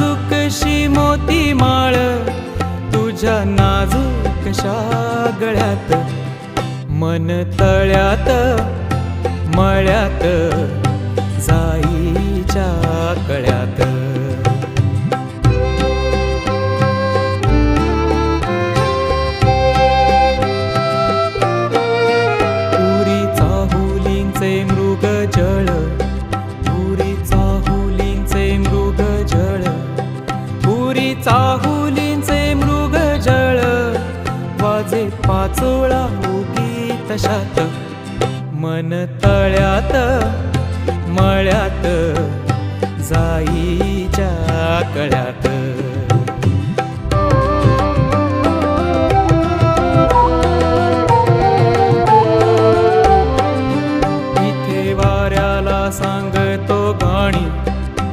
जशी मोती माळ तुझ्या नाजूक कशा गळ्यात. मन तळ्यात मळ्यात जाईच्या कळ्यात. पुरी चाहुलींचे मृग जळ चाहुलींचे मृग जळ वाजे पाचोळा होती तशात. मन तळ्यात मळ्यात जाईच्या कळ्यात. इथे वाऱ्याला सांगतो गाणी